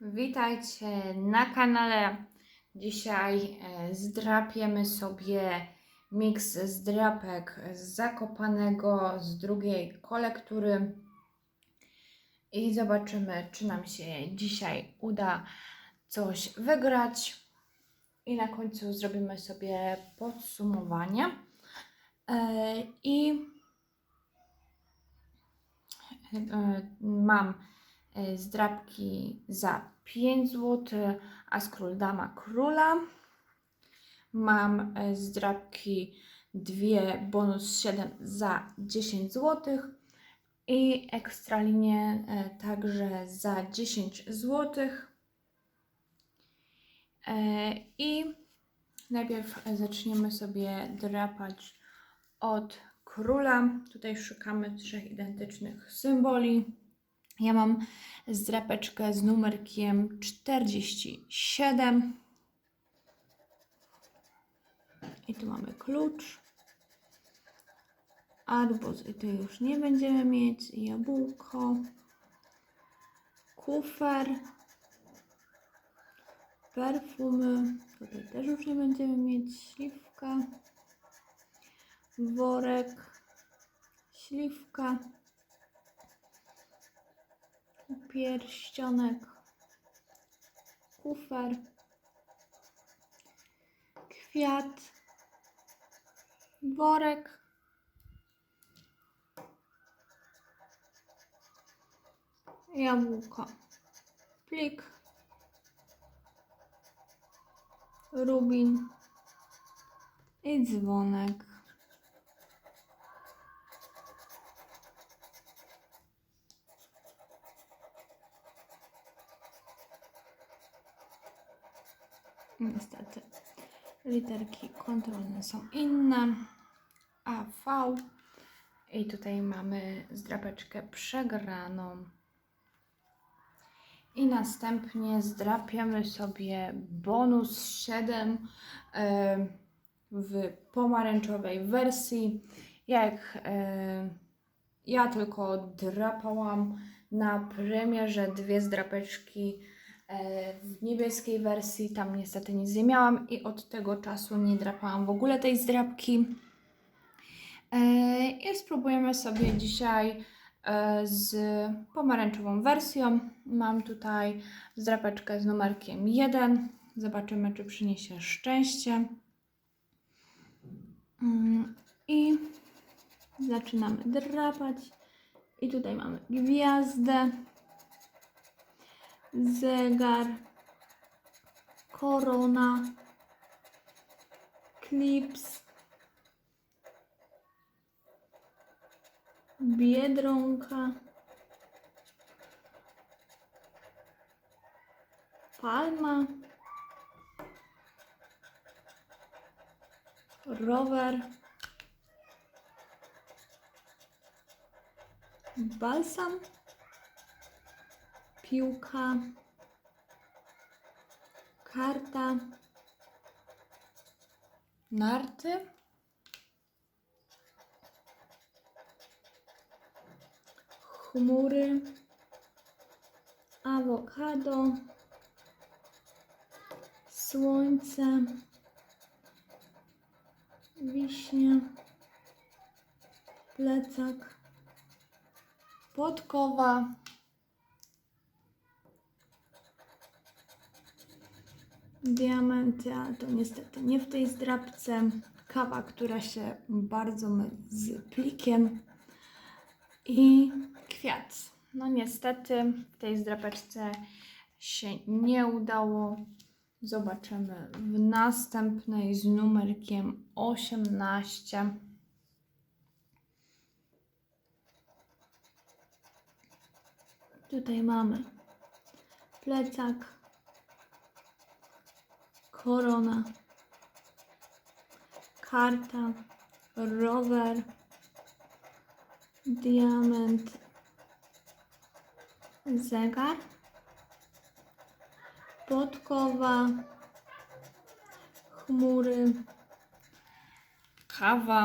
Witajcie na kanale. Dzisiaj e, zdrapiemy sobie miks zdrapek z Zakopanego z drugiej kolektury i zobaczymy, czy nam się dzisiaj uda coś wygrać. I na końcu zrobimy sobie podsumowanie. E, I e, mam e, zdrapki za 5 zł, a z król dama króla. Mam e, zdrapki dwie bonus 7 za 10 zł i ekstralinie e, także za 10 zł. I najpierw zaczniemy sobie drapać od króla. Tutaj szukamy trzech identycznych symboli. Ja mam zdrapeczkę z numerkiem 47. I tu mamy klucz. Arbuz i tu już nie będziemy mieć. Jabłko. Kufer. Perfumy. Tutaj też już nie będziemy mieć. Śliwka. Worek. Śliwka pierścionek, kufer, kwiat, worek, jabłko, plik, rubin. I dzwonek. Niestety literki kontrolne są inne. A, V. I tutaj mamy zdrapeczkę przegraną. I następnie zdrapiemy sobie bonus 7 e, w pomarańczowej wersji. Jak e, ja tylko drapałam na premierze dwie zdrapeczki w niebieskiej wersji. Tam niestety nic nie miałam i od tego czasu nie drapałam w ogóle tej zdrapki. E, I spróbujemy sobie dzisiaj e, z pomarańczową wersją. Mam tutaj zdrapeczkę z numerkiem 1. Zobaczymy, czy przyniesie szczęście. Mm, I zaczynamy drapać. I tutaj mamy gwiazdę, zegar, korona, klips, biedronka, palma, rower, balsam, piłka, karta, narty, chmury, awokado, słońce, wiśnia, plecak, podkowa, diamenty, ale to niestety nie w tej zdrabce. Kawa, która się bardzo myli z plikiem i kwiat. No niestety w tej zdrapeczce się nie udało. Zobaczymy w następnej z numerkiem 18. Tutaj mamy plecak, korona, karta, rower, diament, zegar, podkowa, chmury, kawa,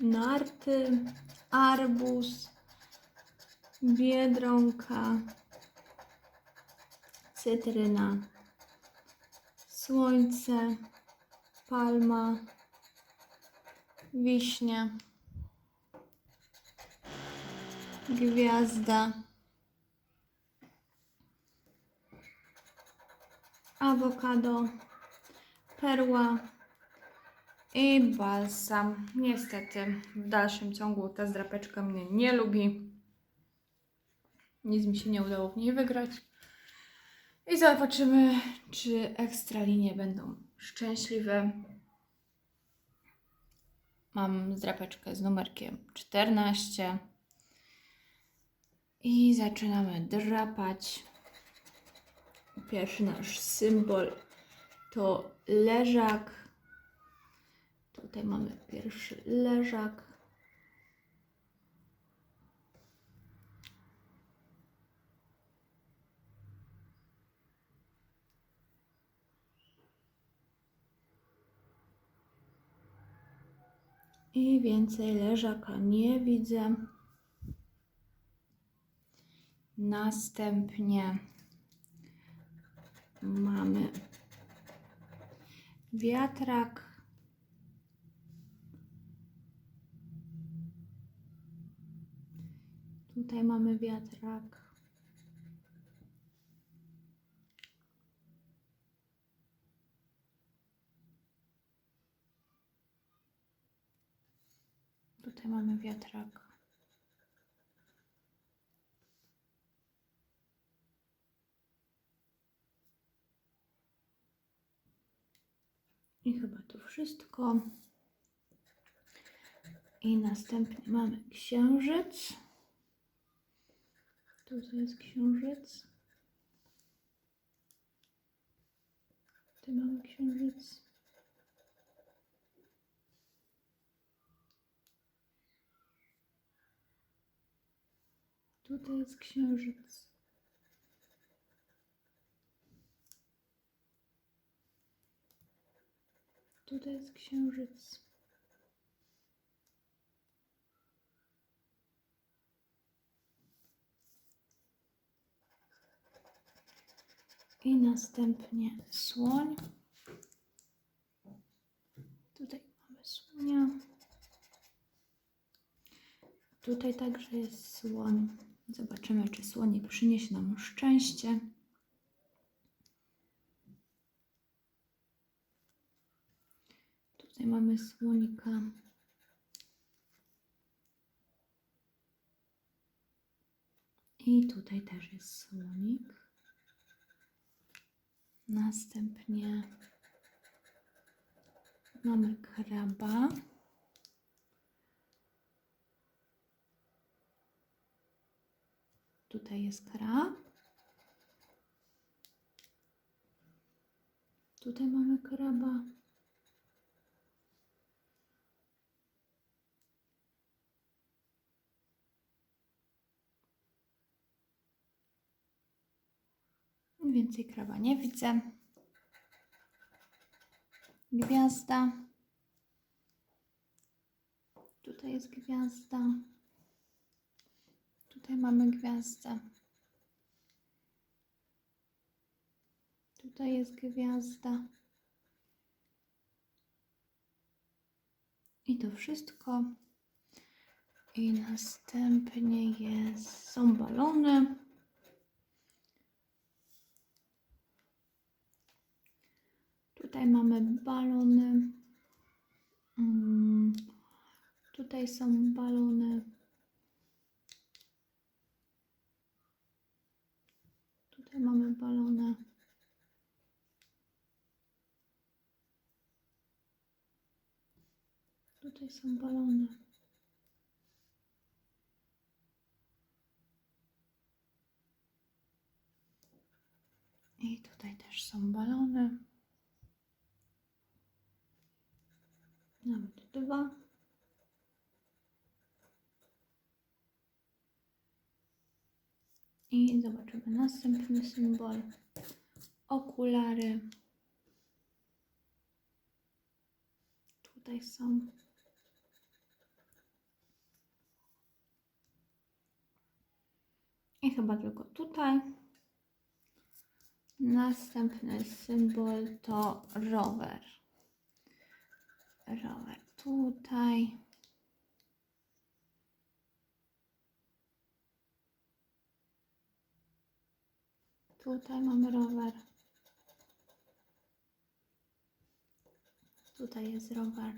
narty, arbuz, biedronka, cytryna, słońce, palma, wiśnia, gwiazda, awokado, perła i balsam. Niestety w dalszym ciągu ta zdrapeczka mnie nie lubi. Nic mi się nie udało w niej wygrać. I zobaczymy, czy ekstralinie będą szczęśliwe. Mam zdrapeczkę z numerkiem 14. I zaczynamy drapać. Pierwszy nasz symbol to leżak. Tutaj mamy pierwszy leżak. I więcej leżaka nie widzę. Następnie mamy wiatrak. Tutaj mamy wiatrak. Tutaj mamy wiatrak. I chyba to wszystko. I następnie mamy księżyc. Tutaj jest księżyc. Tutaj mamy księżyc. Tutaj jest księżyc. Tutaj jest księżyc. I następnie słoń. Tutaj mamy słonia. Tutaj także jest słoń. Zobaczymy, czy słonik przyniesie nam szczęście. Tutaj mamy słonika. I tutaj też jest słonik. Następnie mamy kraba. Tutaj jest krab. Tutaj mamy kraba. Więcej kraba nie widzę. Gwiazda. Tutaj jest gwiazda. Mamy gwiazdę. Tutaj jest gwiazda. I to wszystko. I następnie jest, są balony. Tutaj mamy balony. Mm, Tutaj są balony. Tutaj mamy balony. Tutaj są balony. I tutaj też są balony. Nawet dwa. I zobaczymy następny symbol. Okulary. Tutaj są. I chyba tylko tutaj. Następny symbol to rower. Rower tutaj. Tutaj mamy rower. Tutaj jest rower.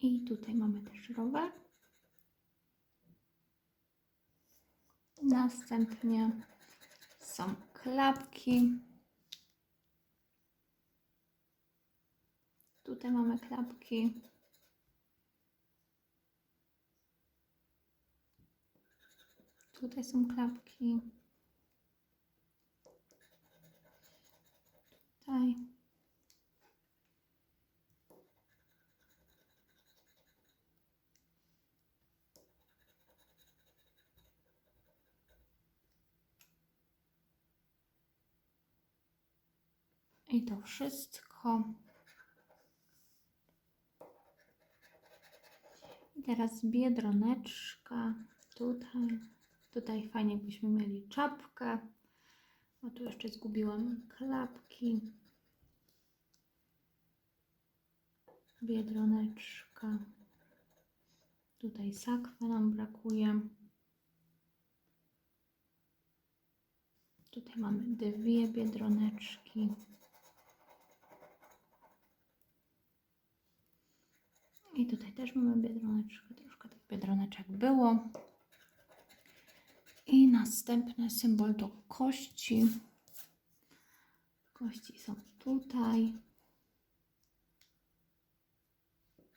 I tutaj mamy też rower. Następnie są klapki. Tutaj mamy klapki. Tutaj są klapki. Tutaj. I to wszystko. I teraz biedroneczka. Tutaj. Tutaj fajnie byśmy mieli czapkę. O tu jeszcze zgubiłam klapki. Biedroneczka. Tutaj sakwy nam brakuje. Tutaj mamy dwie biedroneczki. I tutaj też mamy biedroneczkę. Troszkę tych biedroneczek było. I następny symbol to kości. Kości są tutaj.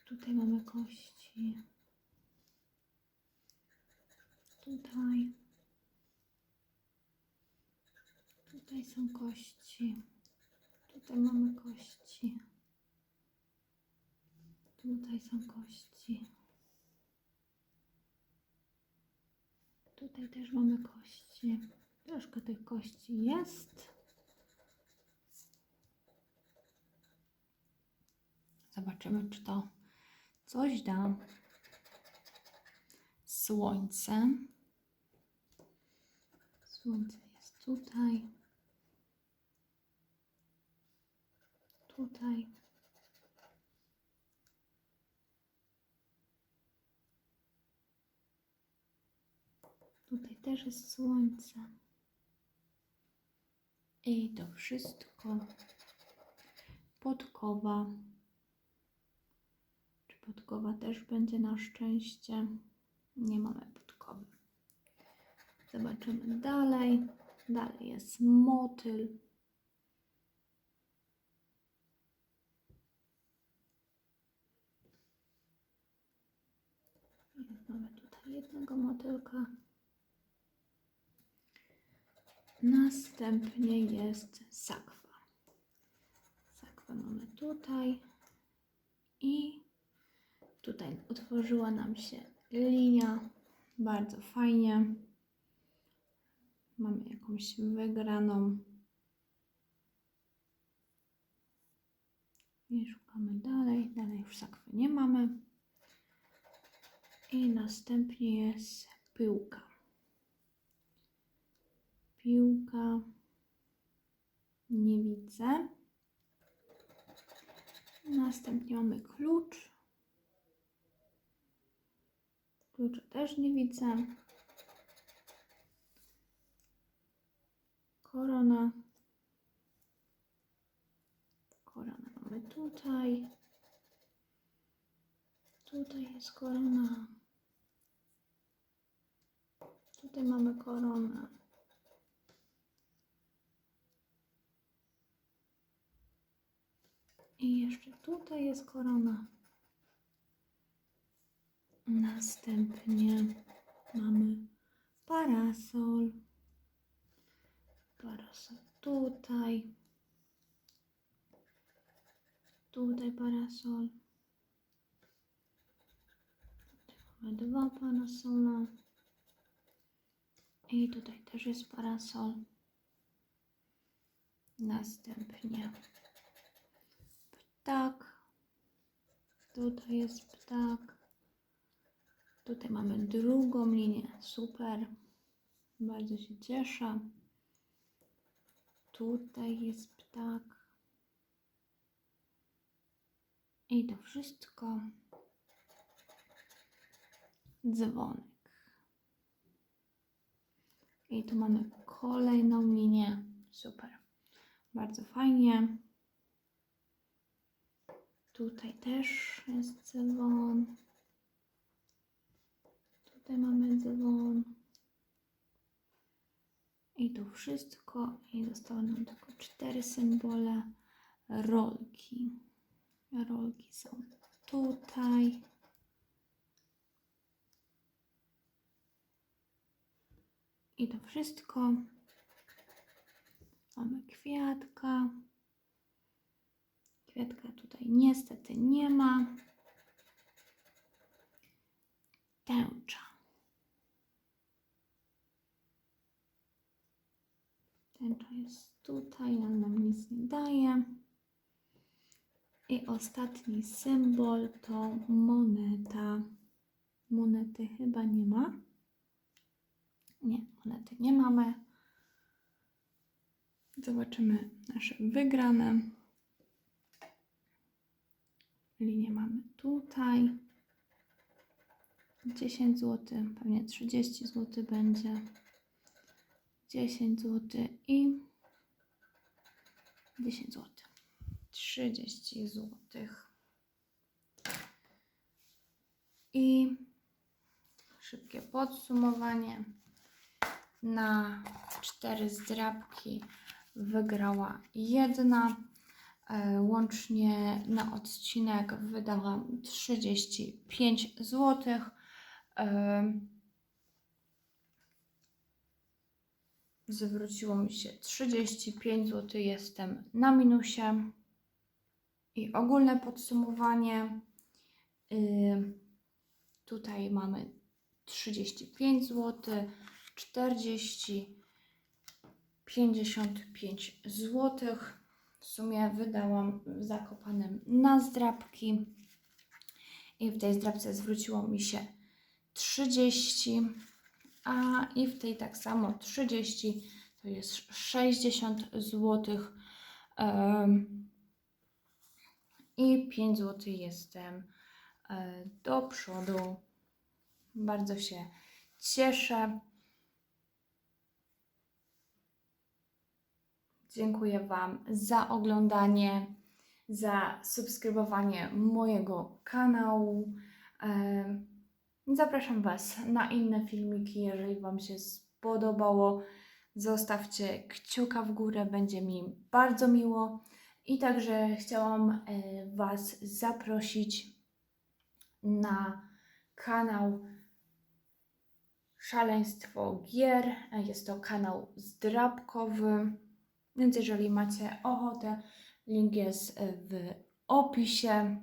Tutaj mamy kości. Tutaj. Tutaj są kości. Tutaj mamy kości. Tutaj są kości. Tutaj też mamy kości. Troszkę tych kości jest. Zobaczymy, czy to coś da. Słońce. Słońce jest tutaj. Tutaj. Tutaj też jest słońce. I to wszystko. Podkowa. Czy podkowa też będzie na szczęście? Nie mamy podkowy. Zobaczymy dalej. Dalej jest motyl. Mamy tutaj jednego motylka. Następnie jest sakwa. Sakwę mamy tutaj i tutaj utworzyła nam się linia. Bardzo fajnie. Mamy jakąś wygraną. I szukamy dalej. Dalej już sakwy nie mamy. I następnie jest pyłka piłka. Nie widzę. Następnie mamy klucz. Klucza też nie widzę. Korona. Korona mamy tutaj. Tutaj jest korona. Tutaj mamy koronę. I jeszcze tutaj jest korona. Następnie mamy parasol. Parasol tutaj. Tutaj parasol. Tutaj mamy dwa parasola. I tutaj też jest parasol. Następnie tak. Tutaj jest ptak. Tutaj mamy drugą linię. Super. Bardzo się cieszę. Tutaj jest ptak. I to wszystko. Dzwonek. I tu mamy kolejną linię. Super. Bardzo fajnie. Tutaj też jest dzwon. Tutaj mamy dzwon. I to wszystko. I zostały nam tylko cztery symbole. Rolki. Rolki są tutaj. I to wszystko. Mamy kwiatka. Kwiatka tutaj niestety nie ma. Tęcza. Tęcza jest tutaj, ale nam nic nie daje. I ostatni symbol to moneta. Monety chyba nie ma. Nie, monety nie mamy. Zobaczymy nasze wygrane. Linię mamy tutaj. 10 zł, pewnie 30 zł będzie. 10 zł i 10 zł. 30 zł. I szybkie podsumowanie. Na cztery zdrabki wygrała jedna. E, Łącznie na odcinek wydałam 35 zł. Zwróciło mi się 35 zł, jestem na minusie. I ogólne podsumowanie. y, Tutaj mamy 35 zł, 40, 55 zł. W sumie wydałam w Zakopanem na zdrabki. I w tej zdrabce zwróciło mi się 30, a i w tej tak samo 30 to jest 60 zł. I 5 zł jestem e, do przodu. Bardzo się cieszę. Dziękuję Wam za oglądanie, za subskrybowanie mojego kanału. Zapraszam Was na inne filmiki, jeżeli Wam się spodobało. Zostawcie kciuka w górę, będzie mi bardzo miło. I także chciałam e, Was zaprosić na kanał Szaleństwo Gier. Jest to kanał zdrabkowy, więc jeżeli macie ochotę, link jest w opisie.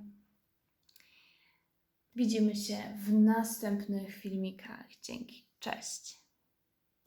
Widzimy się w następnych filmikach. Dzięki. Cześć.